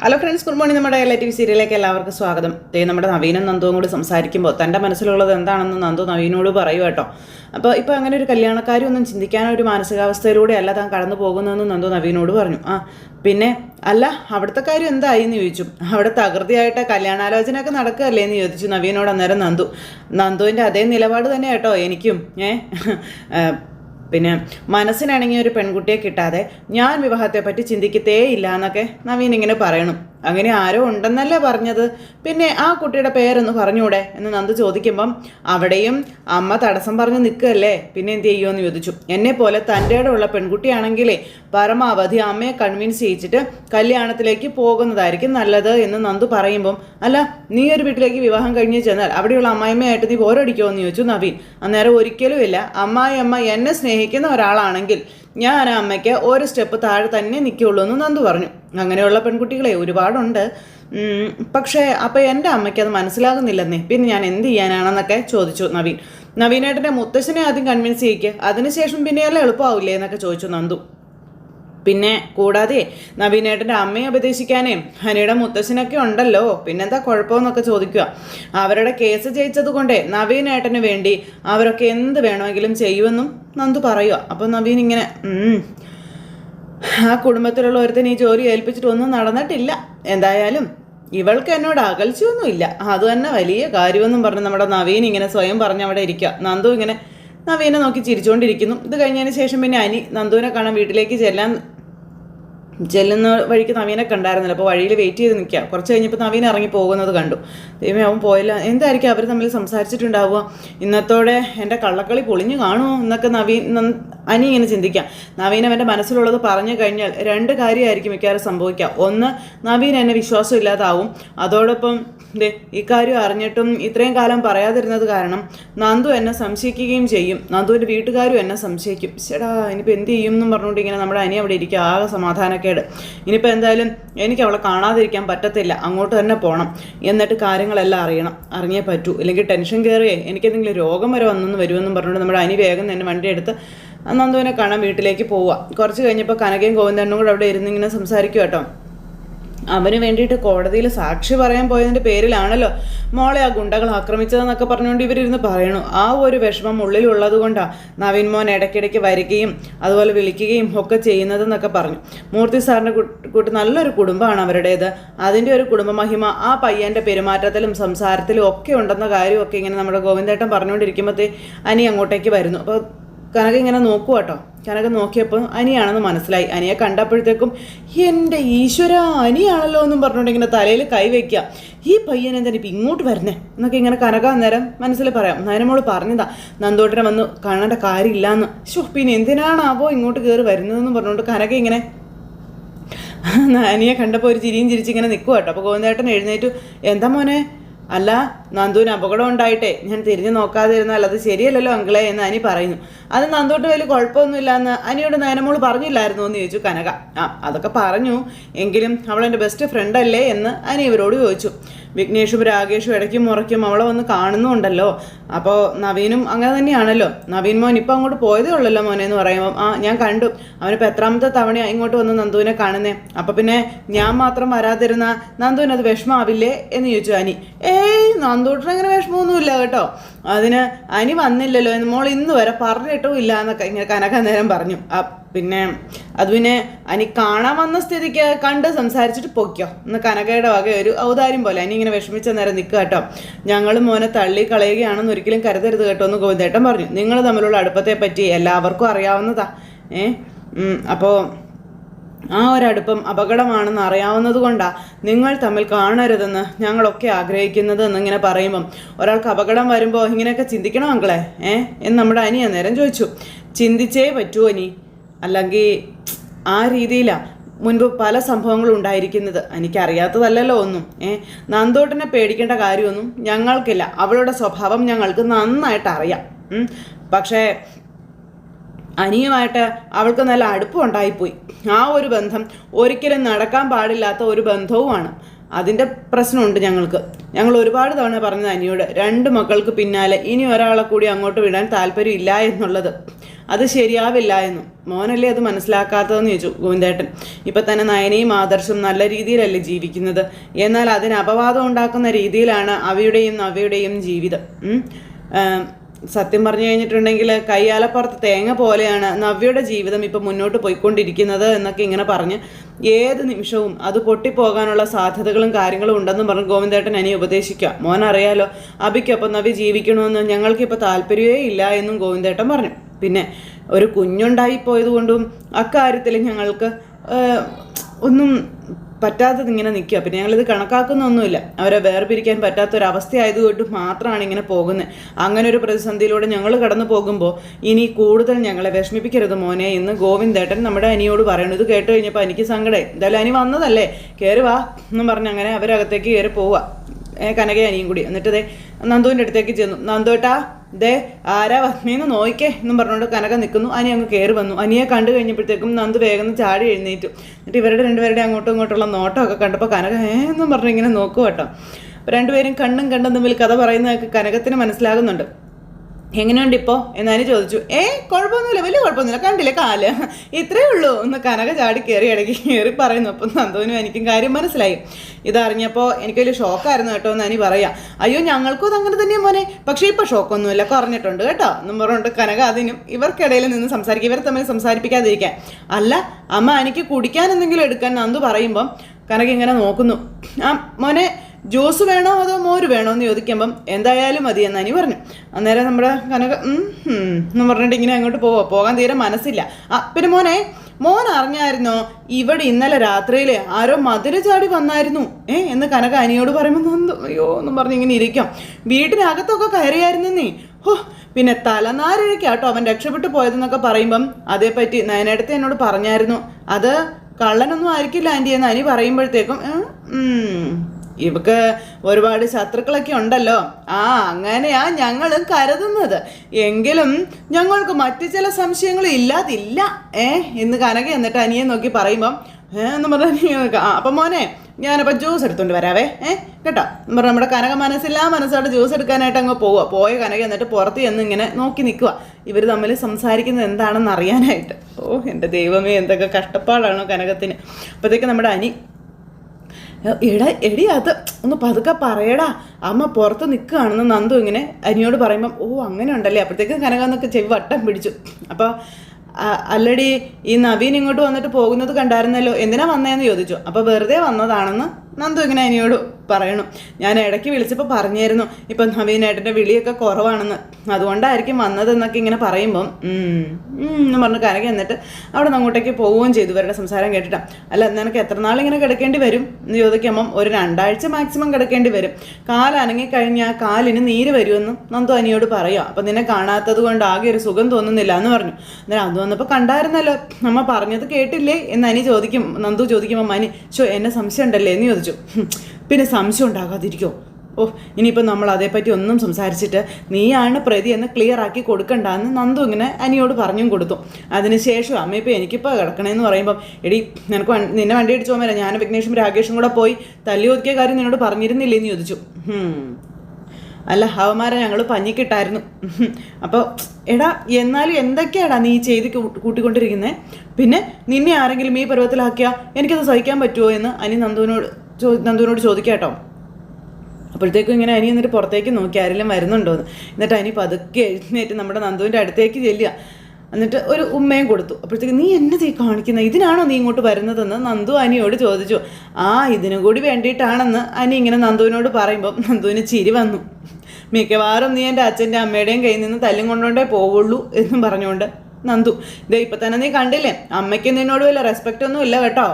Hello friends good morning നമ്മുടെ എല്ലാ T V സീരിയലിലേക്ക് എല്ലാവർക്കും സ്വാഗതം. ദേ നമ്മുടെ നവീനും നന്ദുവും കൂടി സംസാരിക്കുമ്പോൾ തന്റെ മനസ്സിലുള്ളത് എന്താണെന്ന് നന്ദു നവീനോട് പറയൂ കേട്ടോ. അപ്പോൾ ഇപ്പോൾ അങ്ങനെ ഒരു കല്യാണക്കാരി ഒന്നും ചിന്തിക്കാനോ ഒരു മാനസികാവസ്ഥയിലൂടെ അല്ല താൻ കടന്നു പോകുന്നതെന്ന് നന്ദു നവീനോട് പറഞ്ഞു. ആ പിന്നെ അല്ല അവിടുത്തെ കാര്യം എന്തായി എന്ന് ചോദിച്ചു. അവിടെ തകൃതിയായിട്ട് കല്യാണാലോചനയൊക്കെ നടക്കുകയല്ലേ എന്ന് ചോദിച്ചു നവീനോട് അന്നേരം നന്ദു. നന്ദുവിന്റെ അതേ നിലപാട് തന്നെ കേട്ടോ എനിക്കും ഏ? പിന്നെ മനസ്സിനാണെങ്കിൽ ഒരു പെൺകുട്ടിയെ കിട്ടാതെ ഞാൻ വിവാഹത്തെപ്പറ്റി ചിന്തിക്കത്തേ ഇല്ല എന്നൊക്കെ നവീൻ ഇങ്ങനെ പറയണം. അങ്ങനെ ആരോ ഉണ്ടെന്നല്ലേ പറഞ്ഞത്. പിന്നെ ആ കുട്ടിയുടെ പേരൊന്ന് പറഞ്ഞൂടെ എന്ന് നന്ദു ചോദിക്കുമ്പം അവിടെയും അമ്മ തടസ്സം പറഞ്ഞ് നിൽക്കുകയല്ലേ? പിന്നെ എന്ത് ചെയ്യുമെന്ന് ചോദിച്ചു. എന്നെ പോലെ തന്റെ ഉള്ള പെൺകുട്ടിയാണെങ്കിലേ പരമാവധി അമ്മയെ കൺവിൻസ് ചെയ്യിച്ചിട്ട് കല്യാണത്തിലേക്ക് പോകുന്നതായിരിക്കും നല്ലത് എന്ന് നന്ദു പറയുമ്പം അല്ല നീ ഒരു വീട്ടിലേക്ക് വിവാഹം കഴിഞ്ഞ് ചെന്നാൽ അവിടെയുള്ള അമ്മായിമ്മയായിട്ട് നീ പോരടിക്കുമോ എന്ന് ചോദിച്ചു നവീൻ. അന്നേരം ഒരിക്കലുമില്ല അമ്മായി അമ്മ എന്നെ സ്നേഹിക്കുന്ന ഒരാളാണെങ്കിൽ ഞാൻ അമ്മയ്ക്ക് ഒരു സ്റ്റെപ്പ് താഴെ തന്നെ നിൽക്കുകയുള്ളൂ എന്ന് നന്ദു പറഞ്ഞു. അങ്ങനെയുള്ള പെൺകുട്ടികളെ ഒരുപാടുണ്ട്. പക്ഷേ അപ്പോൾ എന്റെ അമ്മയ്ക്ക് അത് മനസ്സിലാകുന്നില്ലെന്നേ. പിന്നെ ഞാൻ എന്ത് ചെയ്യാനാണെന്നൊക്കെ ചോദിച്ചു നവീൻ. നവീനേട്ടന്റെ മുത്തശ്ശനെ ആദ്യം കൺവിൻസ് ചെയ്യിക്കുക അതിനുശേഷം പിന്നെയല്ലേ എളുപ്പമാവില്ലേ എന്നൊക്കെ ചോദിച്ചു നന്ദു. പിന്നെ കൂടാതെ നവീനേട്ടന്റെ അമ്മയെ ഉപദേശിക്കാനേ ഹനിയുടെ മുത്തശ്ശനൊക്കെ ഉണ്ടല്ലോ. പിന്നെന്താ കുഴപ്പമെന്നൊക്കെ ചോദിക്കുക. അവരുടെ കേസ് ജയിച്ചത് കൊണ്ടേ നവീനേട്ടന് വേണ്ടി അവരൊക്കെ എന്ത് വേണമെങ്കിലും ചെയ്യുമെന്നും നന്ദു പറയുക. അപ്പോൾ നവീൻ ഇങ്ങനെ ആ കുടുംബത്തിലുള്ള ഒരുത്തിന് ഈ ജോലി ഏൽപ്പിച്ചിട്ട് ഒന്നും നടന്നിട്ടില്ല. എന്തായാലും ഇവൾക്ക് എന്നോട് അകൽച്ചയൊന്നുമില്ല. അത് തന്നെ വലിയ കാര്യമെന്നും പറഞ്ഞ് നമ്മുടെ നവീൻ ഇങ്ങനെ സ്വയം പറഞ്ഞ് അവിടെ ഇരിക്കുക. നന്ദു ഇങ്ങനെ നവീനെ നോക്കി ചിരിച്ചുകൊണ്ടിരിക്കുന്നു ഇത് കഴിഞ്ഞതിന് ശേഷം പിന്നെ അനി നന്ദുവിനെ കാണാൻ വീട്ടിലേക്ക് ചെല്ലാൻ ചെല്ലുന്ന വഴിക്ക് നവീനെ കണ്ടായിരുന്നില്ല അപ്പോൾ വഴിയിൽ വെയിറ്റ് ചെയ്ത് നിൽക്കുക. കുറച്ച് കഴിഞ്ഞപ്പോൾ നവീൻ ഇറങ്ങി പോകുന്നത് കണ്ടു. ദൈവമേ അവൻ പോയില്ല. എന്തായിരിക്കും അവർ തമ്മിൽ സംസാരിച്ചിട്ടുണ്ടാവുക? ഇന്നത്തോടെ എന്റെ കള്ളക്കളി പൊളിഞ്ഞു കാണുമോ? എന്നൊക്കെ നവീൻ അനി ഇങ്ങനെ ചിന്തിക്കാം നവീൻ അവന്റെ മനസ്സിലുള്ളത് പറഞ്ഞു കഴിഞ്ഞാൽ രണ്ട് കാര്യമായിരിക്കും മിക്കവാറും സംഭവിക്കുക. ഒന്ന് നവീൻ എന്നെ വിശ്വാസം ഇല്ലാതാവും. അതോടൊപ്പം ദേ ഇക്കാര്യം അറിഞ്ഞിട്ടും ഇത്രയും കാലം പറയാതിരുന്നത് കാരണം നന്ദു എന്നെ സംശയിക്കുകയും ചെയ്യും. നന്ദുവിന്റെ വീട്ടുകാരും എന്നെ സംശയിക്കും. ചേടാ ഇനിയിപ്പോൾ എന്ത് ചെയ്യും എന്നും പറഞ്ഞുകൊണ്ട് ഇങ്ങനെ നമ്മുടെ അനി അവിടെ ഇരിക്കുക. ആകെ സമാധാനക്കേട് ഇനിയിപ്പോൾ എന്തായാലും എനിക്ക് അവളെ കാണാതിരിക്കാൻ പറ്റത്തില്ല. അങ്ങോട്ട് തന്നെ പോകണം എന്നിട്ട് കാര്യങ്ങളെല്ലാം അറിയണം. അറിഞ്ഞേ പറ്റൂ. ഇല്ലെങ്കിൽ ടെൻഷൻ കയറിയേ എനിക്കെന്തെങ്കിലും രോഗം വരെ വന്നെന്ന് വരുമെന്നും പറഞ്ഞുകൊണ്ട് നമ്മുടെ അനി വേഗം തന്നെ വണ്ടി എടുത്ത് നന്ദുവിനെ കാണാൻ വീട്ടിലേക്ക് പോവുക. കുറച്ച് കഴിഞ്ഞപ്പോൾ കനകയും ഗോവിന്ദനും കൂടെ അവിടെ ഇരുന്നിങ്ങനെ സംസാരിക്കും കേട്ടോ. അവന് വേണ്ടിയിട്ട് കോടതിയിൽ സാക്ഷി പറയാൻ പോയതിന്റെ പേരിലാണല്ലോ മോളെ ആ ഗുണ്ടകൾ ആക്രമിച്ചതെന്നൊക്കെ പറഞ്ഞുകൊണ്ട് ഇവരിരുന്ന് പറയണു. ആ ഒരു വിഷമം ഉള്ളിലുള്ളത് കൊണ്ടാണ് നവീൻ മോൻ ഇടയ്ക്കിടയ്ക്ക് വരികയും അതുപോലെ വിളിക്കുകയും ഒക്കെ ചെയ്യുന്നതെന്നൊക്കെ പറഞ്ഞു. മൂർത്തി സാറിന്റെ കൂട്ടി നല്ലൊരു കുടുംബമാണ് അവരുടേത്. അതിന്റെ ഒരു കുടുംബമഹിമ ആ പയ്യന്റെ പെരുമാറ്റത്തിലും സംസാരത്തിലും ഒക്കെ ഉണ്ടെന്ന കാര്യമൊക്കെ ഇങ്ങനെ നമ്മുടെ ഗോവിന്ദേട്ടൻ പറഞ്ഞുകൊണ്ടിരിക്കുമ്പോഴത്തേ അനി അങ്ങോട്ടേക്ക് വരുന്നു. അപ്പോൾ കനക ഇങ്ങനെ നോക്കുക കേട്ടോ കനക നോക്കിയപ്പോൾ അനിയാണെന്ന് മനസ്സിലായി. അനിയെ കണ്ടപ്പോഴത്തേക്കും എന്റെ ഈശ്വര അനിയാണല്ലോ എന്നും പറഞ്ഞുകൊണ്ട് ഇങ്ങനെ തലയിൽ കൈവയ്ക്കുക ഈ പയ്യൻ എന്താണ് ഇപ്പം ഇങ്ങോട്ട് വരുന്നേ എന്നൊക്കെ ഇങ്ങനെ കനക അന്നേരം മനസ്സിൽ പറയാം. നയനമോൾ പറഞ്ഞതാ. നന്ദോട്ടനെ വന്ന് കാണേണ്ട കാര്യമില്ലാന്ന്. ഷോ പിന്നെ എന്തിനാണാവോ ഇങ്ങോട്ട് കയറി വരുന്നതെന്ന് പറഞ്ഞുകൊണ്ട് കനക ഇങ്ങനെ അനിയെ കണ്ടപ്പോൾ ഒരു ചിരിയും ചിരിച്ചിങ്ങനെ നിൽക്കുക കേട്ടോ അപ്പോൾ ഗോവിന്ദേട്ടൻ എഴുന്നേറ്റു. എന്താ മോനെ അല്ല നന്ദുവിന് അപകടം ഉണ്ടായിട്ടെ. ഞാൻ തിരിഞ്ഞു നോക്കാതെ ഇരുന്നാൽ അത് ശരിയല്ലല്ലോ അങ്കിളെ എന്ന് അനി പറയുന്നു. അത് നന്ദോട്ട് വലിയ കുഴപ്പമൊന്നുമില്ല എന്ന് അനിയോട് നയനമോൾ പറഞ്ഞില്ലായിരുന്നു എന്ന് ചോദിച്ചു കനക. ആ അതൊക്കെ പറഞ്ഞു. എങ്കിലും അവളെന്റെ ബെസ്റ്റ് ഫ്രണ്ട് അല്ലേ എന്ന് അനി ഇവരോട് ചോദിച്ചു. വിഘ്നേഷും രാകേഷും ഇടയ്ക്കും മുറയ്ക്കും അവളെ വന്ന് കാണുന്നുണ്ടല്ലോ. അപ്പോൾ നവീനും അങ്ങനെ തന്നെയാണല്ലോ. നവീൻ മോൻ ഇപ്പം അങ്ങോട്ട് പോയതേ ഉള്ളല്ലോ മോനെ എന്ന് പറയുമ്പോൾ ആ ഞാൻ കണ്ടു. അവനിപ്പോൾ എത്രാമത്തെ തവണയാണ് ഇങ്ങോട്ട് വന്ന് നന്ദുവിനെ കാണുന്നേ. അപ്പം പിന്നെ ഞാൻ മാത്രം വരാതിരുന്ന നന്ദുവിന് അത് വിഷമാവില്ലേ എന്ന് ചോദിച്ചു അനി. ഏയ് നന്ദൂട്ടിന് അങ്ങനെ വിഷമമൊന്നുമില്ല കേട്ടോ. അതിന് അനി വന്നില്ലല്ലോ എന്ന് മോൾ ഇന്ന് വരെ പറഞ്ഞിട്ടും ഇല്ല എന്നൊക്കെ ഇങ്ങനെ കനക നേരം പറഞ്ഞു പിന്നെ അത് പിന്നെ അനി കാണാൻ വന്ന സ്ഥിതിക്ക് കണ്ട് സംസാരിച്ചിട്ട് പൊയ്ക്കോ. എന്ന് കനകയുടെ വക ഒരു ഔദാര്യം പോലെ. അനി ഇങ്ങനെ വിഷമിച്ച നേരം നിൽക്കുക കേട്ടോ. ഞങ്ങൾ മോനെ തള്ളി കളയുകയാണെന്ന് ഒരിക്കലും കരുതരുത് കേട്ടോ എന്ന് ഗോവിന്ദേട്ടൻ പറഞ്ഞു. നിങ്ങൾ തമ്മിലുള്ള അടുപ്പത്തെ പറ്റി എല്ലാവർക്കും അറിയാവുന്നതാ. ഏ? അപ്പോൾ ആ ഒരടുപ്പം അപകടമാണെന്ന് അറിയാവുന്നത് കൊണ്ടാണ് നിങ്ങൾ തമ്മിൽ കാണരുതെന്ന് ഞങ്ങളൊക്കെ ആഗ്രഹിക്കുന്നത് എന്നിങ്ങനെ പറയുമ്പം ഒരാൾക്ക് അപകടം വരുമ്പോൾ ഇങ്ങനെയൊക്കെ ചിന്തിക്കണം മക്കളെ ഏ? എന്ന് നമ്മുടെ അനി നേരം ചോദിച്ചു. ചിന്തിച്ചേ പറ്റൂ അനി. അല്ലെങ്കിൽ ആ രീതിയിലാണ് മുൻപ് പല സംഭവങ്ങളും ഉണ്ടായിരിക്കുന്നത്. എനിക്കറിയാത്തതല്ലല്ലോ ഒന്നും. ഏ നന്ദോട്ടിനെ പേടിക്കേണ്ട കാര്യമൊന്നും ഞങ്ങൾക്കില്ല. അവളുടെ സ്വഭാവം ഞങ്ങൾക്ക് നന്നായിട്ട് അറിയാം. പക്ഷേ അനിയുമായിട്ട് അവൾക്ക് നല്ല അടുപ്പം ഉണ്ടായിപ്പോയി ആ ഒരു ബന്ധം ഒരിക്കലും നടക്കാൻ പാടില്ലാത്ത ഒരു ബന്ധവുമാണ്. അതിന്റെ പ്രശ്നമുണ്ട് ഞങ്ങൾക്ക്. ഞങ്ങൾ ഒരുപാട് തവണ പറഞ്ഞത് അനിയോട്. രണ്ട് മക്കൾക്ക് പിന്നാലെ ഇനി ഒരാളെ കൂടി അങ്ങോട്ട് വിടാൻ താല്പര്യമില്ല എന്നുള്ളത്. അത് ശരിയാവില്ല എന്നും. മോനല്ലേ അത് മനസ്സിലാക്കാത്തതെന്ന് ചോദിച്ചു ഗോവിന്ദേട്ടൻ. ഇപ്പം തന്നെ നയനയും ആദർശം നല്ല രീതിയിലല്ലേ ജീവിക്കുന്നത്. എന്നാൽ അതിന് അപവാദം ഉണ്ടാക്കുന്ന രീതിയിലാണ് അവയുടെയും നവയുടെയും ജീവിതം. സത്യം പറഞ്ഞു കഴിഞ്ഞിട്ടുണ്ടെങ്കിൽ കയ്യാലപ്പുറത്ത് തേങ്ങ പോലെയാണ് നവ്യയുടെ ജീവിതം ഇപ്പം മുന്നോട്ട് പോയിക്കൊണ്ടിരിക്കുന്നത് എന്നൊക്കെ ഇങ്ങനെ പറഞ്ഞ് ഏത് നിമിഷവും അത് പൊട്ടിപ്പോകാനുള്ള സാധ്യതകളും കാര്യങ്ങളും ഉണ്ടെന്നും പറഞ്ഞ് ഗോവിന്ദേട്ടൻ അനി ഉപദേശിക്കുക. മോൻ അറിയാലോ അബിക്കൊപ്പം നവ്യ ജീവിക്കണമെന്ന് ഞങ്ങൾക്കിപ്പോൾ താല്പര്യമേ ഇല്ല എന്നും ഗോവിന്ദേട്ടൻ പറഞ്ഞു. പിന്നെ ഒരു കുഞ്ഞുണ്ടായി പോയതുകൊണ്ടും അക്കാര്യത്തിൽ ഞങ്ങൾക്ക് ഒന്നും പറ്റാത്തത് ഇങ്ങനെ നിൽക്കുക. പിന്നെ ഞങ്ങളിത് കണക്കാക്കുന്നൊന്നുമില്ല. അവരെ വേർപിരിക്കാൻ പറ്റാത്തൊരവസ്ഥയായതുകൊണ്ട് മാത്രമാണ് ഇങ്ങനെ പോകുന്നത്. അങ്ങനെ ഒരു പ്രതിസന്ധിയിലൂടെ ഞങ്ങൾ കടന്നു പോകുമ്പോൾ ഇനി കൂടുതൽ ഞങ്ങളെ വിഷമിപ്പിക്കരുത് മോനെ എന്ന് ഗോവിന്ദേട്ടൻ നമ്മുടെ അനിയോട് പറയണു. ഇത് കേട്ട് കഴിഞ്ഞപ്പോൾ എനിക്ക് സങ്കടമായി എന്തായാലും അനി വന്നതല്ലേ? കയറി വാ എന്നും പറഞ്ഞ് അങ്ങനെ അവരകത്തേക്ക് കയറി പോവുക. കനകയും കനക അനിയും കൂടി എന്നിട്ടതേ നന്ദുവിന്റെ അടുത്തേക്ക് ചെന്നു. നന്ദുവേട്ടാ ദേ ആരാ വസ്മീന്ന് നോയിക്കേ എന്നും പറഞ്ഞുകൊണ്ട് കനക നിൽക്കുന്നു. അനി അങ്ങ് കയറി വന്നു. അനിയെ കണ്ടു കഴിഞ്ഞപ്പോഴത്തേക്കും നന്ദ് വേഗം ചാടി എഴുന്നേറ്റു. എന്നിട്ട് ഇവരുടെ രണ്ടുപേരുടെ അങ്ങോട്ടും ഇങ്ങോട്ടുള്ള നോട്ടമൊക്കെ കണ്ടപ്പോൾ കനക ഏ എന്നും പറഞ്ഞിങ്ങനെ നോക്കുവട്ടോ. രണ്ടുപേരും കണ്ണും കണ്ടും തമ്മിൽ കഥ പറയുന്നതൊക്കെ കനകത്തിന് മനസ്സിലാകുന്നുണ്ട്. എങ്ങനെയുണ്ട് ഇപ്പോൾ എന്നാലും ചോദിച്ചു. ഏ കുഴപ്പമൊന്നുമില്ല വലിയ കുഴപ്പമൊന്നുമില്ല കണ്ടില്ല കാൽ? ഇത്രയേ ഉള്ളൂ. ഒന്ന് കനക ചാടി കയറി ഇടയ്ക്ക് കയറി പറയുന്നു. അപ്പം നന്ദുവിനും എനിക്കും കാര്യം മനസ്സിലായി. ഇതറിഞ്ഞപ്പോൾ എനിക്ക് വലിയ ഷോക്കായിരുന്നു കേട്ടോ എന്ന് അനി പറയാം. അയ്യോ ഞങ്ങൾക്കും അത് അങ്ങനെ തന്നെയാണ് മോനെ. പക്ഷേ ഇപ്പോൾ ഷോക്കൊന്നുമില്ല. കുറഞ്ഞിട്ടുണ്ട് കേട്ടോ. എന്നും പറഞ്ഞിട്ട് കനക അതിനും ഇവർക്കിടയിൽ നിന്ന് സംസാരിക്കുക ഇവർ തമ്മിൽ സംസാരിപ്പിക്കാതിരിക്കാൻ. അല്ല അമ്മ എനിക്ക് കുടിക്കാൻ എന്തെങ്കിലും എടുക്കാൻ നന്ദു പറയുമ്പം കനക ഇങ്ങനെ നോക്കുന്നു. ആ മോനെ ജ്യൂസ് വേണോ അതോ മോര് വേണോ എന്ന് ചോദിക്കുമ്പം എന്തായാലും മതി എന്ന് പറഞ്ഞു. അന്നേരം നമ്മുടെ കനക എന്ന് പറഞ്ഞിട്ട് ഇങ്ങനെ അങ്ങോട്ട് പോവാ. പോകാൻ തീരെ മനസ്സില്ല. ആ പിന്നെ മോനെ മോൻ അറിഞ്ഞായിരുന്നോ ഇവിടെ ഇന്നലെ രാത്രിയിൽ ആരോ മധുര ചാടി വന്നായിരുന്നു. ഏ എന്ന് കനക അനിയോട് പറയുമ്പോൾ അയ്യോ എന്നും പറഞ്ഞ് ഇങ്ങനെ ഇരിക്കാം. വീട്ടിനകത്തൊക്കെ കയറിയായിരുന്നേ ഹോ പിന്നെ തലനാരിഴയ്ക്കാട്ടോ അവൻ രക്ഷപ്പെട്ടു പോയതെന്നൊക്കെ പറയുമ്പം അതേപ്പറ്റി നയനടുത്ത് എന്നോട് പറഞ്ഞായിരുന്നു. അത് കള്ളനൊന്നും ആയിരിക്കില്ല ആന്റി എന്ന് അനി പറയുമ്പോഴത്തേക്കും ഇവക്ക് ഒരുപാട് ശത്രുക്കളൊക്കെ ഉണ്ടല്ലോ. ആ അങ്ങനെയാ ഞങ്ങളും കരുതുന്നത്. എങ്കിലും ഞങ്ങൾക്ക് മറ്റു ചില സംശയങ്ങൾ ഇല്ലാതില്ല. ഏ എന്ന് കനക എന്നിട്ട് അനിയെ നോക്കി പറയുമ്പം ഏ എന്ന് പറഞ്ഞ അപ്പം മോനെ ഞാനപ്പോൾ ജ്യൂസ് എടുത്തോണ്ട് വരാവേ. ഏ കേട്ടോ? എന്ന് പറഞ്ഞാൽ നമ്മുടെ കനക മനസ്സില്ലാ മനസ്സോടെ ജ്യൂസ് എടുക്കാനായിട്ട് അങ്ങ് പോവുക പോയ കനക എന്നിട്ട് പുറത്ത് ചെന്ന് ഇങ്ങനെ നോക്കി നിൽക്കുക ഇവർ തമ്മിൽ സംസാരിക്കുന്നത് എന്താണെന്ന് അറിയാനായിട്ട് ഓ എന്റെ ദൈവമേ എന്തൊക്കെ കഷ്ടപ്പാടാണോ കനകത്തിന്. അപ്പോഴത്തേക്ക് നമ്മുടെ അനി എടാ എടി അത് ഒന്ന് പതുക്കെ പറയടാ. അമ്മ പുറത്ത് നിൽക്കുകയാണെന്ന് നന്ദു ഇങ്ങനെ അനിയോട് പറയുമ്പം ഓ അങ്ങനെ ഉണ്ടല്ലേ അപ്പോഴത്തേക്കും കനകാന്നൊക്കെ ചെവി വട്ടം പിടിച്ചു. അപ്പോൾ അല്ലടി ഈ നവീൻ ഇങ്ങോട്ട് വന്നിട്ട് പോകുന്നത് കണ്ടായിരുന്നല്ലോ എന്തിനാ വന്നതെന്ന് ചോദിച്ചു. അപ്പോൾ വെറുതെ വന്നതാണെന്ന് നന്ദു ഇങ്ങനെ അനിയോട് പറയണു. ഞാൻ ഇടയ്ക്ക് വിളിച്ചപ്പോൾ പറഞ്ഞായിരുന്നു ഇപ്പം നവീനേട്ടന്റെ വിളിയൊക്കെ കുറവാണെന്ന്. അതുകൊണ്ടായിരിക്കും വന്നതെന്നൊക്കെ ഇങ്ങനെ പറയുമ്പം എന്ന് പറഞ്ഞ് കരകി എന്നിട്ട് അവിടെ അങ്ങോട്ടേക്ക് പോവുകയും ചെയ്തു. ഇവരുടെ സംസാരം കേട്ടിട്ടാണ് അല്ല നിനക്ക് എത്ര നാളിങ്ങനെ കിടക്കേണ്ടി വരും? എന്ന് ചോദിക്കുമ്പം ഒരു രണ്ടാഴ്ച മാക്സിമം കിടക്കേണ്ടി വരും. കാലനങ്ങി കഴിഞ്ഞാൽ കാലിന് നീര് വരുമെന്ന് നന്ദു അനിയോട് പറയുക അപ്പം നിന്നെ കാണാത്തത് കൊണ്ട് ആകെ ഒരു സുഖം തോന്നുന്നില്ല എന്ന് പറഞ്ഞു. അന്നേരം അത് വന്നപ്പോൾ കണ്ടായിരുന്നല്ലോ. നമ്മൾ പറഞ്ഞത് കേട്ടില്ലേ? എന്ന് അനി ചോദിക്കും നന്ദു ചോദിക്കുമ്പോൾ മനി ചോ എന്നെ സംശയം ഉണ്ടല്ലേ എന്ന് ചോദിച്ചു. "ഹും, പിന്നെ സംശയം ഉണ്ടാകാതിരിക്കോ? ഓ ഇനിയിപ്പോൾ നമ്മൾ അതേപ്പറ്റി ഒന്നും സംസാരിച്ചിട്ട് നീയാണ് പ്രതി എന്ന് ക്ലിയർ ആക്കി കൊടുക്കണ്ടെന്ന് നന്ദു ഇങ്ങനെ അനിയോട് പറഞ്ഞും കൊടുത്തു. അതിനുശേഷം അമ്മ ഇപ്പോൾ എനിക്കിപ്പോൾ കിടക്കണമെന്ന് പറയുമ്പം എടി നിനക്ക് നിന്നെ വണ്ടി അടിച്ചു പോകാൻ ഞാൻ വിഘ്നേഷും രാകേഷും കൂടെ പോയി തല്ലി ഒതുക്കിയ കാര്യം നിന്നോട് പറഞ്ഞിരുന്നില്ലേ എന്ന് ചോദിച്ചു. "ഹും. അല്ല അവന്മാരെ ഞങ്ങൾ പഞ്ഞിക്കിട്ടായിരുന്നു. അപ്പോൾ എടാ എന്നാലും എന്തൊക്കെയാടാ നീ ചെയ്ത് കൂട്ടിക്കൊണ്ടിരിക്കുന്നത് പിന്നെ നിന്നെ ആരെങ്കിലും ഈ പരുവത്തിലാക്കിയാൽ എനിക്കത് സഹിക്കാൻ പറ്റുമോ എന്ന് അനി നന്ദുവിനോട് ചോ നന്ദുവിനോട് ചോദിക്കാട്ടോ. അപ്പോഴത്തേക്കും ഇങ്ങനെ അനി എന്നിട്ട് പുറത്തേക്ക് നോക്കി ആരെങ്കിലും വരുന്നുണ്ടോന്ന് എന്നിട്ട് അനി പതുക്കെ എഴുന്നേറ്റ് നമ്മുടെ നന്ദുവിന്റെ അടുത്തേക്ക് ചെല്ലുക. എന്നിട്ട് ഒരു ഉമ്മയും കൊടുത്തു. അപ്പോഴത്തേക്ക് നീ എന്നതീ കാണിക്കുന്നത് ഇതിനാണോ നീ ഇങ്ങോട്ട് വരുന്നതെന്ന് നന്ദു അനിയോട് ചോദിച്ചു. ആ ഇതിനു കൂടി വേണ്ടിയിട്ടാണെന്ന് അനി ഇങ്ങനെ നന്ദുവിനോട് പറയുമ്പം നന്ദുവിന് ചിരി വന്നു. മിക്കവാറും നീ എന്റെ അച്ഛന്റെ അമ്മയുടെയും കയ്യിൽ നിന്ന് തല്ലും കൊണ്ടോണ്ടേ പോവുള്ളൂ എന്നും പറഞ്ഞുകൊണ്ട് നന്ദു ഇതേ ഇപ്പം തന്നെ നീ കണ്ടില്ലേ? അമ്മയ്ക്ക് നിന്നോട് വല്ല റെസ്പെക്റ്റ് ഒന്നും ഇല്ല കേട്ടോ.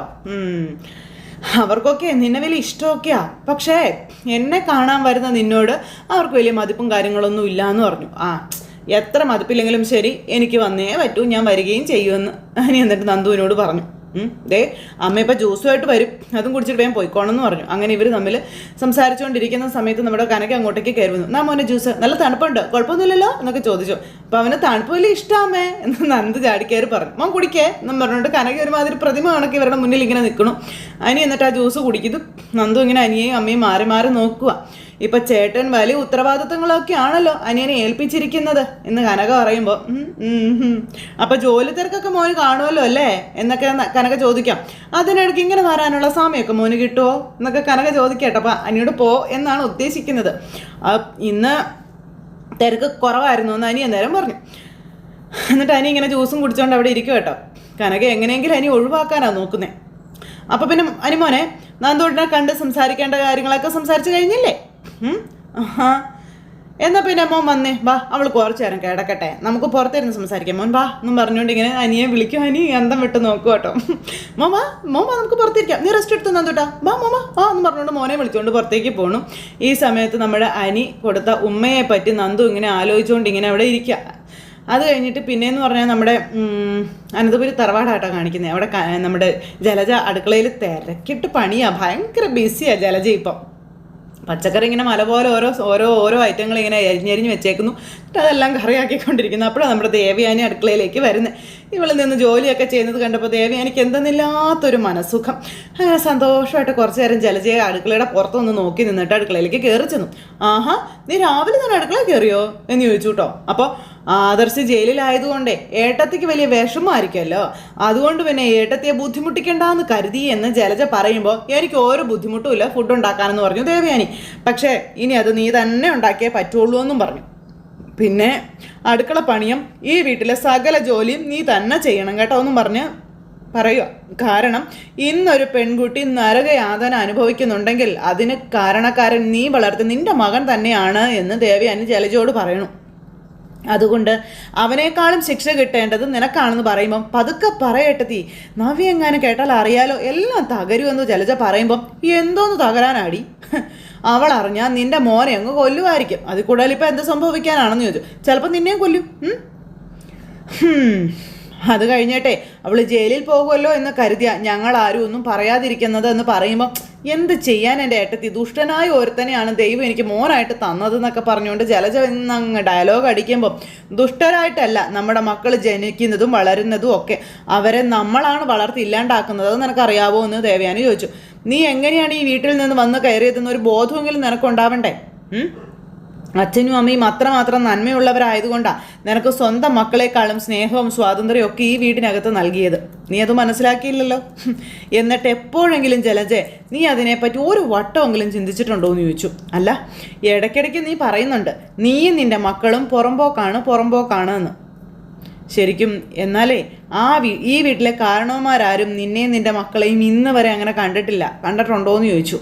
അവർക്കൊക്കെ നിന്നെ വലിയ ഇഷ്ടമൊക്കെയാ. പക്ഷേ എന്നെ കാണാൻ വരുന്ന നിന്നോട് അവർക്ക് വലിയ മതിപ്പും കാര്യങ്ങളൊന്നും ഇല്ല എന്ന് പറഞ്ഞു. ആ എത്ര മതിപ്പില്ലെങ്കിലും ശരി എനിക്ക് വന്നേ പറ്റൂ ഞാൻ വരികയും ചെയ്യുമെന്ന്. അനി എന്നിട്ട് നന്ദുവിനോട് പറഞ്ഞു. ദേ അമ്മ ഇപ്പം ജ്യൂസുമായിട്ട് വരും. അതും കുടിച്ചിട്ട് വേഗം പോയിക്കോണമെന്ന് പറഞ്ഞു. അങ്ങനെ ഇവർ തമ്മിൽ സംസാരിച്ചുകൊണ്ടിരിക്കുന്ന സമയത്ത് നമ്മുടെ കനക അങ്ങോട്ടേക്ക് കയറി വന്നു. മോനെ ജ്യൂസ്? നല്ല തണുപ്പുണ്ട്? കുഴപ്പമൊന്നുമില്ലല്ലോ? എന്നൊക്കെ ചോദിച്ചു. അപ്പോൾ അവന് തണുപ്പ് വലിയ ഇഷ്ടമാമേ എന്ന് നന്ദി ചാടിക്കയറി പറഞ്ഞു. മോൻ കുടിക്കേ എന്നും പറഞ്ഞുകൊണ്ട് കനക ഒരുമാതിരി പ്രതിമ കണക്ക് ഇവരുടെ മുന്നിൽ ഇങ്ങനെ നിൽക്കണം അനി എന്നിട്ട് ആ ജ്യൂസ് കുടിക്കുന്നു നന്ദു ഇങ്ങനെ അനിയെയും അമ്മയും മാറി മാറി നോക്കുക ഇപ്പൊ ചേട്ടൻ വലിയ ഉത്തരവാദിത്തങ്ങളൊക്കെ ആണല്ലോ അനിയനെ ഏൽപ്പിച്ചിരിക്കുന്നത് എന്ന് കനക പറയുമ്പോൾ അപ്പൊ ജോലി തിരക്കൊക്കെ മോന് കാണുമല്ലോ അല്ലേ? എന്നൊക്കെ കനക ചോദിക്കാം. അതിനിടയ്ക്ക് ഇങ്ങനെ വരാനുള്ള സമയമൊക്കെ മോന് കിട്ടുമോ എന്നൊക്കെ കനക ചോദിക്കട്ടെ. അപ്പൊ അനിയോട് പോ എന്നാണ് ഉദ്ദേശിക്കുന്നത്. ഇന്ന് തിരക്ക് കുറവായിരുന്നു എന്ന് അനി അന്നേരം പറഞ്ഞു. എന്നിട്ട് അനി ഇങ്ങനെ ജ്യൂസും കുടിച്ചോണ്ട് അവിടെ ഇരിക്കും കേട്ടോ. കനക എങ്ങനെയെങ്കിലും അനി ഒഴിവാക്കാനാ നോക്കുന്നേ. അപ്പൊ പിന്നെ അനിമോനെ നാന്തോട്ടിനെ കണ്ട് സംസാരിക്കേണ്ട കാര്യങ്ങളൊക്കെ സംസാരിച്ചു കഴിഞ്ഞില്ലേ? എന്നാ പിന്നെ മോൻ വന്നേ. വാ അവൾ കുറച്ചു നേരം കിടക്കട്ടെ. നമുക്ക് പുറത്തിരുന്ന് സംസാരിക്കാം. മോൻ വാ എന്നും പറഞ്ഞുകൊണ്ട് ഇങ്ങനെ അനിയെ വിളിക്കും. അനി അന്തം വിട്ട് നോക്കും കേട്ടോ. മോ വാ മോ വാ നമുക്ക് പുറത്തിരിക്കാം. നീ റെസ്റ്റ് എടുത്ത് തന്നോട്ടാ വാ മോമ വാ. എന്ന് പറഞ്ഞുകൊണ്ട് മോനെ വിളിച്ചുകൊണ്ട് പുറത്തേക്ക് പോണു. ഈ സമയത്ത് നമ്മുടെ അനി കൊടുത്ത ഉമ്മയെ പറ്റി നന്ദു ഇങ്ങനെ ആലോചിച്ചുകൊണ്ട് ഇങ്ങനെ അവിടെ ഇരിക്കുക അത് കഴിഞ്ഞിട്ട് പിന്നെയെന്ന് പറഞ്ഞാൽ നമ്മുടെ അനന്തപുരി തറവാടാട്ടോ കാണിക്കുന്നത് അവിടെ നമ്മുടെ ജലജ അടുക്കളയിൽ തിരക്കിട്ട് പണിയാണ് ഭയങ്കര ബിസിയാണ് ജലജ ഇപ്പം. പച്ചക്കറി ഇങ്ങനെ മല പോലെ ഓരോ ഓരോ ഓരോ ഐറ്റങ്ങൾ ഇങ്ങനെ എരിഞ്ഞെരിഞ്ഞ് വെച്ചേക്കുന്നു. എന്നിട്ട് അതെല്ലാം കറിയാക്കിക്കൊണ്ടിരിക്കുന്നു. അപ്പോഴാണ് നമ്മുടെ ദേവിയാനി അടുക്കളയിലേക്ക് വരുന്നത് ഇവൾ നിന്ന് ജോലിയൊക്കെ ചെയ്യുന്നത് കണ്ടപ്പോൾ ദേവയാനിക്ക് എന്തെന്നില്ലാത്തൊരു മനസ്സുഖം. അങ്ങനെ സന്തോഷമായിട്ട് കുറച്ച് നേരം ജലജയ അടുക്കളയുടെ പുറത്തൊന്ന് നോക്കി നിന്നിട്ട് അടുക്കളയിലേക്ക് കയറി ചെന്നു. ആഹാ നീ രാവിലെ തന്നെ അടുക്കള കയറിയോ? എന്ന് ചോദിച്ചു കേട്ടോ. അപ്പോൾ ആദർശ് ജയിലിലായതുകൊണ്ടേ ഏട്ടത്തിക്ക് വലിയ വിഷമമായിരിക്കുമല്ലോ. അതുകൊണ്ട് പിന്നെ ഏട്ടത്തിയെ ബുദ്ധിമുട്ടിക്കണ്ടെന്ന് കരുതി എന്ന് ജലജ പറയുമ്പോൾ എനിക്ക് ഒരു ബുദ്ധിമുട്ടും ഇല്ല ഫുഡ് ഉണ്ടാക്കാനെന്ന് പറഞ്ഞു ദേവയാനി. പക്ഷേ ഇനി അത് നീ തന്നെ ഉണ്ടാക്കിയേ പറ്റുള്ളൂ എന്നും പറഞ്ഞു. പിന്നെ അടുക്കള പണിയും ഈ വീട്ടിലെ സകല ജോലിയും നീ തന്നെ ചെയ്യണം കേട്ടോ എന്നും പറഞ്ഞ് പറയുക കാരണം ഇന്നൊരു പെൺകുട്ടി നരകയാതന അനുഭവിക്കുന്നുണ്ടെങ്കിൽ അതിന് കാരണക്കാരൻ നീ വളർത്തി നിന്റെ മകൻ തന്നെയാണ് എന്ന് ദേവയാനി ജലജയോട് പറയണു. അതുകൊണ്ട് അവനേക്കാളും ശിക്ഷ കിട്ടേണ്ടത് നിനക്കാണെന്ന് പറയുമ്പം പതുക്കെ പറയട്ടെ തീ. നവ്യ എങ്ങാനും കേട്ടാൽ അറിയാലോ എല്ലാം തകരുമെന്ന് ജലജ പറയുമ്പം എന്തോന്ന് തകരാനാടി? അവൾ അറിഞ്ഞാൽ നിന്റെ മോനെ അങ്ങ് കൊല്ലുമായിരിക്കും. അതിൽ കൂടുതൽ ഇപ്പം എന്ത് സംഭവിക്കാനാണെന്ന് ചോദിച്ചു. ചിലപ്പോൾ നിന്നെയും കൊല്ലും. അത് കഴിഞ്ഞിട്ടെ അവൾ ജയിലിൽ പോകുമല്ലോ എന്ന് കരുതിയ ഞങ്ങൾ ആരും ഒന്നും പറയാതിരിക്കുന്നത് എന്ന് പറയുമ്പോൾ എന്ത് ചെയ്യാൻ എന്റെ ഏട്ടത്തി? ദുഷ്ടനായ ഒരുത്തനെയാണ് ദൈവം എനിക്ക് മോനായിട്ട് തന്നതെന്നൊക്കെ പറഞ്ഞുകൊണ്ട് ജലജ എന്നങ്ങ് ഡയലോഗ് അടിക്കുമ്പോൾ ദുഷ്ടരായിട്ടല്ല നമ്മുടെ മക്കൾ ജനിക്കുന്നതും വളരുന്നതും ഒക്കെ അവരെ നമ്മളാണ് വളർത്തി ഇല്ലാണ്ടാക്കുന്നത് അത് നിനക്കറിയാവോ എന്ന് ദേവയാനി ചോദിച്ചു. നീ എങ്ങനെയാണ് ഈ വീട്ടിൽ നിന്ന് വന്ന് കയറിയതെന്ന് ഒരു ബോധമെങ്കിലും നിനക്കുണ്ടാവണ്ടേ? അച്ഛനും അമ്മയും അത്രമാത്രം നന്മയുള്ളവരായതുകൊണ്ടാണ് നിനക്ക് സ്വന്തം മക്കളെക്കാളും സ്നേഹവും സ്വാതന്ത്ര്യവും ഒക്കെ ഈ വീടിനകത്ത് നൽകിയത്. നീ അത് മനസ്സിലാക്കിയില്ലല്ലോ. എന്നിട്ട് എപ്പോഴെങ്കിലും ജലജെ നീ അതിനെപ്പറ്റി ഒരു വട്ടമെങ്കിലും ചിന്തിച്ചിട്ടുണ്ടോ എന്ന് ചോദിച്ചു. അല്ല ഇടയ്ക്കിടയ്ക്ക് നീ പറയുന്നുണ്ട് നീയും നിന്റെ മക്കളും പുറമ്പോക്കാണ് പുറമ്പോക്കാണ് എന്ന്. ശരിക്കും എന്നാലേ ആ വീ ഈ വീട്ടിലെ കാരണവന്മാരാരും നിന്നെയും നിന്റെ മക്കളെയും ഇന്ന് വരെ അങ്ങനെ കണ്ടിട്ടില്ല കണ്ടിട്ടുണ്ടോ എന്ന് ചോദിച്ചു.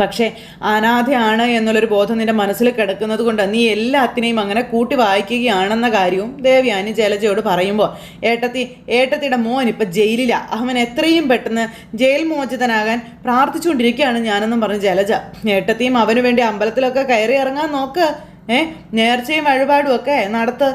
പക്ഷേ അനാഥയാണ് എന്നുള്ളൊരു ബോധം നിന്റെ മനസ്സിൽ കിടക്കുന്നത് കൊണ്ട് നീ എല്ലാത്തിനെയും അങ്ങനെ കൂട്ടി വായിക്കുകയാണെന്ന കാര്യവും ദേവ്യാനി ജലജയോട് പറയുമ്പോൾ ഏട്ടത്തി ഏട്ടത്തിയുടെ മോൻ ഇപ്പം ജയിലിലാണ് അവൻ എത്രയും പെട്ടെന്ന് ജയിൽ മോചിതനാകാൻ പ്രാർത്ഥിച്ചുകൊണ്ടിരിക്കുകയാണ് ഞാനെന്നും പറഞ്ഞ് ജലജ. ഏട്ടത്തിയും അവന് വേണ്ടി അമ്പലത്തിലൊക്കെ കയറി ഇറങ്ങാൻ നോക്ക്. ഏ? നേർച്ചയും വഴിപാടും ഒക്കെ നടത്ത്.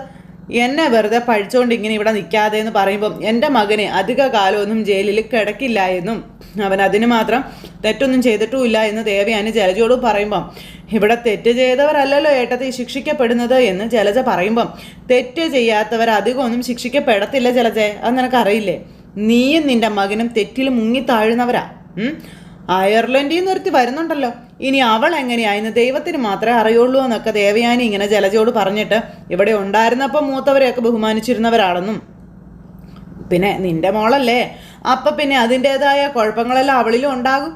എന്നെ വെറുതെ പഴിച്ചുകൊണ്ട് ഇങ്ങനെ ഇവിടെ നിൽക്കാതെ എന്ന് പറയുമ്പം എന്റെ മകനെ അധിക കാലമൊന്നും ജയിലിൽ കിടക്കില്ല എന്നും അവൻ അതിന് മാത്രം തെറ്റൊന്നും ചെയ്തിട്ടുമില്ല എന്ന് ദേവയാനി ജലജയോട് പറയുമ്പം ഇവിടെ തെറ്റ് ചെയ്തവരല്ലല്ലോ ഏട്ടത്തി ശിക്ഷിക്കപ്പെടുന്നത് എന്ന് ജലജ പറയുമ്പം തെറ്റ് ചെയ്യാത്തവർ അധികമൊന്നും ശിക്ഷിക്കപ്പെടത്തില്ല ജലജെ അത് നിനക്കറിയില്ലേ നീയും നിന്റെ മകനും തെറ്റിൽ മുങ്ങി താഴുന്നവരാ? അയർലൻഡിൽ നിന്ന് ഒരുത്തി വരുന്നുണ്ടല്ലോ ഇനി അവൾ എങ്ങനെയായെന്ന് ദൈവത്തിന് മാത്രമേ അറിയുള്ളൂ എന്നൊക്കെ ദേവയാനി ഇങ്ങനെ ജലജയോട് പറഞ്ഞിട്ട് ഇവിടെ ഉണ്ടായിരുന്നപ്പോൾ മൂത്തവരെയൊക്കെ ബഹുമാനിച്ചിരുന്നവരാണെന്നും. പിന്നെ നിന്റെ മോളല്ലേ? അപ്പം പിന്നെ അതിന്റെതായ കുഴപ്പങ്ങളെല്ലാം അവളിലും ഉണ്ടാകും.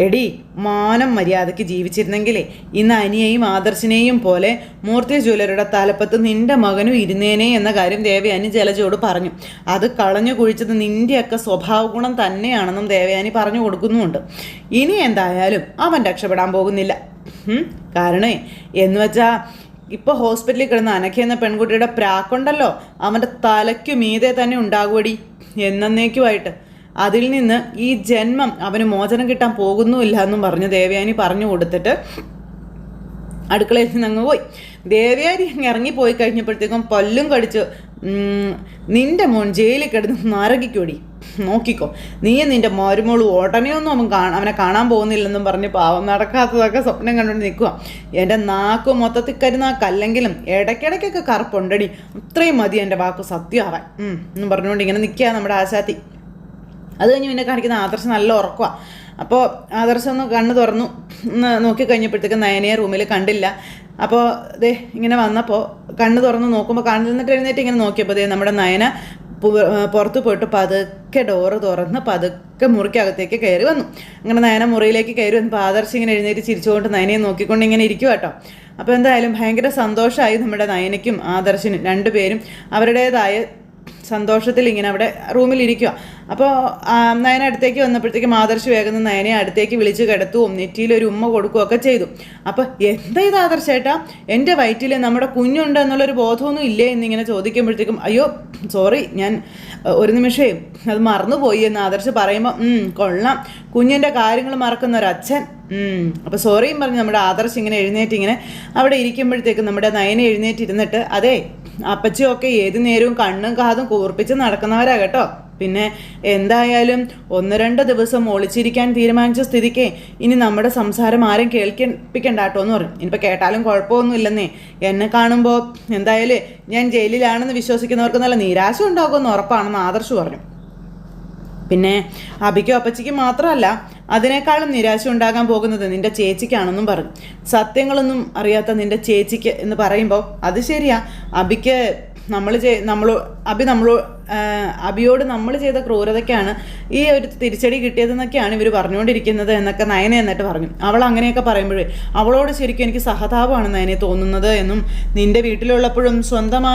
എടി മാനം മര്യാദയ്ക്ക് ജീവിച്ചിരുന്നെങ്കിലേ ഇന്ന് അനിയെയും ആദർശിനെയും പോലെ മൂർത്തി ജ്വല്ലരുടെ തലപ്പത്ത് നിന്റെ മകനും ഇരുന്നേനെ എന്ന കാര്യം ദേവയാനി ജലജയോട് പറഞ്ഞു. അത് കളഞ്ഞു കുഴിച്ചത് നിന്റെയൊക്കെ സ്വഭാവ ഗുണം തന്നെയാണെന്നും ദേവയാനി പറഞ്ഞു കൊടുക്കുന്നുമുണ്ട്. ഇനി എന്തായാലും അവൻ രക്ഷപ്പെടാൻ പോകുന്നില്ല. കാരണേ എന്ന് വെച്ചാൽ ഇപ്പൊ ഹോസ്പിറ്റലിൽ കിടന്ന എന്ന പെൺകുട്ടിയുടെ പ്രാക്കുണ്ടല്ലോ അവന്റെ തലയ്ക്കു മീതെ തന്നെ ഉണ്ടാകുവടി. എന്നേക്കുമായിട്ട് അതിൽ നിന്ന് ഈ ജന്മം അവന് മോചനം കിട്ടാൻ പോകുന്നുമില്ല എന്നും പറഞ്ഞ് ദേവയാനി പറഞ്ഞു കൊടുത്തിട്ട് അടുക്കളയിൽ നിന്ന് അങ്ങ് പോയി. ദേവയാനി അങ്ങ് ഇറങ്ങിപ്പോയി കഴിഞ്ഞപ്പോഴത്തേക്കും പല്ലും കടിച്ച് നിന്റെ മോൻ ജയിലിൽ കിടന്ന് നരകിക്കൊടി. നോക്കിക്കോ നീ നിന്റെ മരുമോളും ഓട്ടനെയൊന്നും അവൻ കാണാൻ അവനെ കാണാൻ പോകുന്നില്ലെന്നും പറഞ്ഞ് പാവം നടക്കാത്തതൊക്കെ സ്വപ്നം കണ്ടുകൊണ്ട് നിൽക്കുക എന്റെ നാക്ക് മൊത്തത്തിൽ കരുനാക്കല്ലെങ്കിലും ഇടയ്ക്കിടയ്ക്കൊക്കെ കറുപ്പുണ്ടടി. അത്രയും മതി എന്റെ വാക്ക് സത്യമാവാൻ. എന്നും പറഞ്ഞുകൊണ്ട് ഇങ്ങനെ നിൽക്കുക നമ്മുടെ ആശാത്തി. അത് കഴിഞ്ഞ് പിന്നെ കാണിക്കുന്ന ആദർശം നല്ല ഉറക്കമാണ് അപ്പോൾ ആദർശം ഒന്ന് കണ്ണ് തുറന്നു. നോക്കിക്കഴിഞ്ഞപ്പോഴത്തേക്ക് നോക്കി കഴിഞ്ഞപ്പോഴത്തേക്ക് നയനയെ റൂമിൽ കണ്ടില്ല. അപ്പോൾ ദേ ഇങ്ങനെ വന്നപ്പോൾ കണ്ണ് തുറന്ന് നോക്കുമ്പോൾ കണ്ണിൽ നിന്നിട്ട് എഴുന്നേറ്റ് ഇങ്ങനെ നോക്കിയപ്പോൾ ദേ നമ്മുടെ നയന പുറത്ത് പോയിട്ട് പതുക്കെ ഡോറ് തുറന്ന് പതുക്കെ മുറിക്കകത്തേക്ക് കയറി വന്നു. അങ്ങനെ നയന മുറിയിലേക്ക് കയറി വന്നപ്പോൾ ആദർശം ഇങ്ങനെ എഴുന്നേറ്റ് ചിരിച്ചുകൊണ്ട് നയനയെ നോക്കിക്കൊണ്ട് ഇങ്ങനെ ഇരിക്കുക കേട്ടോ അപ്പോൾ എന്തായാലും ഭയങ്കര സന്തോഷമായി നമ്മുടെ നയനയ്ക്കും ആദർശനും രണ്ടുപേരും അവരുടേതായ സന്തോഷത്തിൽ ഇങ്ങനെ അവിടെ റൂമിൽ ഇരിക്കുക അപ്പോൾ നയന അടുത്തേക്ക് വന്നപ്പോഴത്തേക്ക് മാതർശി വേഗം നയനെ അടുത്തേക്ക് വിളിച്ച് കിടത്തുവും നെറ്റിയിൽ ഒരു ഉമ്മ കൊടുക്കുകയും ഒക്കെ ചെയ്തു. അപ്പോൾ എന്താ ഇത് ആദർശേട്ടാ എന്റെ വയറ്റിൽ നമ്മുടെ കുഞ്ഞുണ്ട് എന്നുള്ളൊരു ബോധമൊന്നും ഇല്ലേ എന്നിങ്ങനെ ചോദിക്കുമ്പോഴത്തേക്കും അയ്യോ സോറി ഞാൻ ഒരു നിമിഷമേ അത് മറന്നുപോയി എന്ന് ആദർശ് പറയുമ്പോൾ "ഉം, കൊള്ളാം. കുഞ്ഞിന്റെ കാര്യങ്ങൾ മറക്കുന്ന ഒരു അച്ഛൻ. അപ്പോൾ സോറിയും പറഞ്ഞ് നമ്മുടെ ആദർശ് ഇങ്ങനെ എഴുന്നേറ്റ് ഇങ്ങനെ അവിടെ ഇരിക്കുമ്പോഴത്തേക്കും നമ്മുടെ നയനെ എഴുന്നേറ്റ് ഇരുന്നിട്ട് അതെ അപ്പച്ചിയൊക്കെ ഏതു നേരവും കണ്ണും കാതും കൂർപ്പിച്ച് നടക്കുന്നവരാ കേട്ടോ. പിന്നെ എന്തായാലും ഒന്ന് രണ്ട് ദിവസം ഒളിച്ചിരിക്കാൻ തീരുമാനിച്ച സ്ഥിതിക്ക് ഇനി നമ്മുടെ സംസാരം ആരും കേൾക്കിപ്പിക്കണ്ട കേട്ടോ എന്ന് പറഞ്ഞു. ഇനിയിപ്പോൾ കേട്ടാലും കുഴപ്പമൊന്നും ഇല്ലെന്നേ എന്നെ കാണുമ്പോൾ എന്തായാലും ഞാൻ ജയിലിലാണെന്ന് വിശ്വസിക്കുന്നവർക്ക് നല്ല നിരാശ ഉണ്ടാകുമെന്ന് ഉറപ്പാണെന്ന് ആദർശ് പറഞ്ഞു. പിന്നെ അബിക്കും അപ്പച്ചിക്കും മാത്രമല്ല അതിനേക്കാളും നിരാശ ഉണ്ടാകാൻ പോകുന്നത് നിന്റെ ചേച്ചിക്കാണെന്നും പറഞ്ഞു. സത്യങ്ങളൊന്നും അറിയാത്ത നിന്റെ ചേച്ചിക്ക് എന്ന് പറയുമ്പോൾ അത് ശരിയാ. അബിക്ക് നമ്മൾ നമ്മൾ അബി നമ്മൾ അബിയോട് നമ്മൾ ചെയ്ത ക്രൂരതയ്ക്കാണ് ഈ ഒരു തിരിച്ചടി കിട്ടിയതെന്നൊക്കെയാണ് ഇവർ പറഞ്ഞുകൊണ്ടിരിക്കുന്നത് എന്നൊക്കെ നയന എന്നിട്ട് പറഞ്ഞു. അവൾ അങ്ങനെയൊക്കെ പറയുമ്പോഴേ അവളോട് ശരിക്കും എനിക്ക് സഹതാപമാണ് നയനെ തോന്നുന്നത് എന്നും നിന്റെ വീട്ടിലുള്ളപ്പോഴും സ്വന്തമാ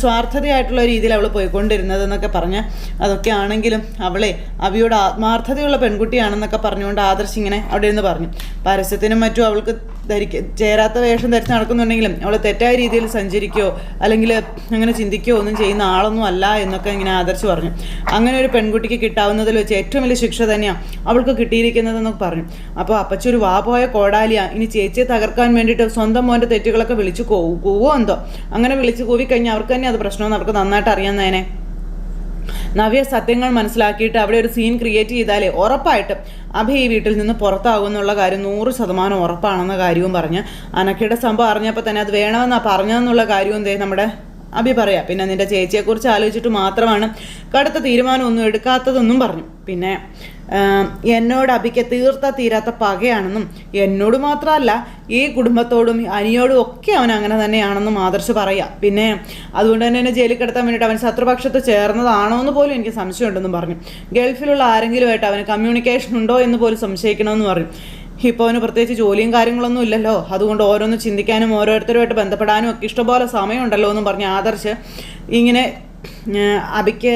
സ്വാർത്ഥതയായിട്ടുള്ള രീതിയിൽ അവൾ പോയിക്കൊണ്ടിരുന്നത് എന്നൊക്കെ പറഞ്ഞ് അതൊക്കെ ആണെങ്കിലും അവളെ അവിയോട് ആത്മാർത്ഥതയുള്ള പെൺകുട്ടിയാണെന്നൊക്കെ പറഞ്ഞുകൊണ്ട് ആദർശ് ഇങ്ങനെ അവിടെ ഇരുന്ന് പറഞ്ഞു. പരസ്യത്തിനും മറ്റും അവൾക്ക് ധരിക്ക ചേരാത്ത വേഷം ധരിച്ച് നടക്കുന്നുണ്ടെങ്കിലും അവൾ തെറ്റായ രീതിയിൽ സഞ്ചരിക്കുകയോ അല്ലെങ്കിൽ അങ്ങനെ ചിന്തിക്കുകയോ ഒന്നും ചെയ്യുന്ന ആളൊന്നും അല്ല എന്നൊക്കെ ഇങ്ങനെ ആദർശ് പറഞ്ഞു. അങ്ങനെ ഒരു പെൺകുട്ടിക്ക് കിട്ടാവുന്നതിൽ വെച്ച് ഏറ്റവും വലിയ ശിക്ഷ തന്നെയാണ് അവൾക്ക് കിട്ടിയിരിക്കുന്നതെന്നൊക്കെ പറഞ്ഞു. അപ്പോൾ അപ്പച്ചൊരു വാ പോയ കോടാലിയ. ഇനി ചേച്ചിയെ തകർക്കാൻ വേണ്ടിയിട്ട് സ്വന്തം മോന്റെ തെറ്റുകളൊക്കെ വിളിച്ച് കൂവോ കൂവോ എന്തോ? അങ്ങനെ വിളിച്ച് കൂവിക്കഴിഞ്ഞാൽ അവർക്ക് തന്നെ അത് പ്രശ്നമെന്ന് അവർക്ക് നന്നായിട്ട് അറിയാവുന്നതിനെ. നവ്യ സത്യങ്ങൾ മനസ്സിലാക്കിയിട്ട് അവിടെ ഒരു സീൻ ക്രിയേറ്റ് ചെയ്താലേ ഉറപ്പായിട്ടും അഭി ഈ വീട്ടിൽ നിന്ന് പുറത്താകും എന്നുള്ള കാര്യം നൂറ് ശതമാനം ഉറപ്പാണെന്ന കാര്യവും പറഞ്ഞ് അനക്കയുടെ സംഭവം അറിഞ്ഞപ്പോൾ തന്നെ അത് വേണമെന്നാണ് പറഞ്ഞതെന്നുള്ള കാര്യവും എന്തേ നമ്മുടെ അഭി പറയാം പിന്നെ നിന്റെ ചേച്ചിയെക്കുറിച്ച് ആലോചിച്ചിട്ട് മാത്രമാണ് കടുത്ത തീരുമാനമൊന്നും എടുക്കാത്തതെന്നും പറഞ്ഞു. പിന്നെ എന്നോട് അഭിക്ക് തീർത്ത തീരാത്ത പകയാണെന്നും എന്നോട് മാത്രമല്ല ഈ കുടുംബത്തോടും അനിയോടും ഒക്കെ അവൻ അങ്ങനെ തന്നെയാണെന്നും ആദർശ് പറയാം. പിന്നെ അതുകൊണ്ട് തന്നെ എന്നെ ജയിലിൽ കിടത്താൻ വേണ്ടിയിട്ട് അവൻ ശത്രുപക്ഷത്ത് ചേർന്നതാണോ എന്ന് പോലും എനിക്ക് സംശയമുണ്ടെന്നും പറഞ്ഞു. ഗൾഫിലുള്ള ആരെങ്കിലുമായിട്ട് അവന് കമ്മ്യൂണിക്കേഷൻ ഉണ്ടോ എന്ന് പോലും സംശയിക്കണമെന്ന് പറഞ്ഞു. ഇപ്പോൾ അവന് പ്രത്യേകിച്ച് ജോലിയും കാര്യങ്ങളൊന്നും ഇല്ലല്ലോ. അതുകൊണ്ട് ഓരോന്ന് ചിന്തിക്കാനും ഓരോരുത്തരുമായിട്ട് ബന്ധപ്പെടാനും ഒക്കെ ഇഷ്ടംപോലെ സമയമുണ്ടല്ലോ എന്നും പറഞ്ഞ് ആദർശ് ഇങ്ങനെ അബിക്ക്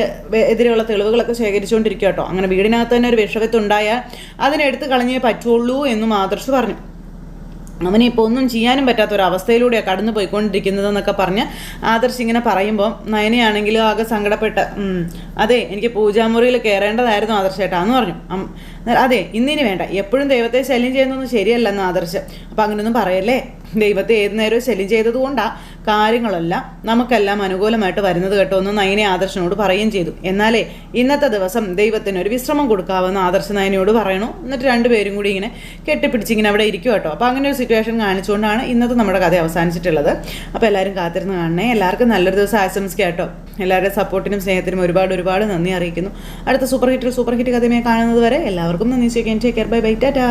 എതിരെയുള്ള തെളിവുകളൊക്കെ ശേഖരിച്ചുകൊണ്ടിരിക്കുക കേട്ടോ അങ്ങനെ വീടിനകത്ത് തന്നെ ഒരു വിഷവത്ത് ഉണ്ടായാൽ അതിനെടുത്ത് കളഞ്ഞേ പറ്റുള്ളൂ എന്നും ആദർശ് പറഞ്ഞു. അവനെ ഇപ്പോൾ ഒന്നും ചെയ്യാനും പറ്റാത്ത ഒരു അവസ്ഥയിലൂടെയാണ് കടന്നു പോയിക്കൊണ്ടിരിക്കുന്നത് എന്നൊക്കെ പറഞ്ഞ് ആദർശ് ഇങ്ങനെ പറയുമ്പോൾ നയനയാണെങ്കിലും ആകെ സങ്കടപ്പെട്ട അതെ എനിക്ക് പൂജാമുറിയിൽ കയറേണ്ടതായിരുന്നു ആദർശേട്ടാ എന്ന് പറഞ്ഞു. അതെ ഇന്നിനി വേണ്ട. എപ്പോഴും ദൈവത്തെ ശല്യം ചെയ്യുന്നൊന്നും ശരിയല്ലെന്ന് ആദർശ്. അപ്പം അങ്ങനെയൊന്നും പറയല്ലേ? ദൈവത്തെ ഏത് നേരവും ശല്യം ചെയ്തത് കൊണ്ടാണ് കാര്യങ്ങളെല്ലാം നമുക്കെല്ലാം അനുകൂലമായിട്ട് വരുന്നത് കേട്ടോ എന്ന് നയനെ ആദർശനോട് പറയുകയും ചെയ്തു. എന്നാലേ ഇന്നത്തെ ദിവസം ദൈവത്തിന് ഒരു വിശ്രമം കൊടുക്കാവുന്ന ആദർശ നയനയോട് പറയണു. എന്നിട്ട് രണ്ടുപേരും കൂടി ഇങ്ങനെ കെട്ടിപ്പിടിച്ചിങ്ങനെ അവിടെ ഇരിക്കും കേട്ടോ. അപ്പോൾ അങ്ങനെ ഒരു സിറ്റുവേഷൻ കാണിച്ചുകൊണ്ടാണ് ഇന്നത്തെ നമ്മുടെ കഥ അവസാനിച്ചിട്ടുള്ളത്. അപ്പോൾ എല്ലാവരും കാത്തിരുന്ന് കാണണേ. എല്ലാവർക്കും നല്ലൊരു ദിവസം ആശംസിക്കുക കേട്ടോ. എല്ലാവരുടെ സപ്പോർട്ടിനും സ്നേഹത്തിനും ഒരുപാട് ഒരുപാട് നന്ദി അറിയിക്കുന്നു. അടുത്ത സൂപ്പർ ഹിറ്റിൽ സൂപ്പർ ഹിറ്റ് കഥയുമായി കാണുന്നത് വരെ എല്ലാവർക്കും നന്ദി. ചോദിക്കാൻ take care bye bye tata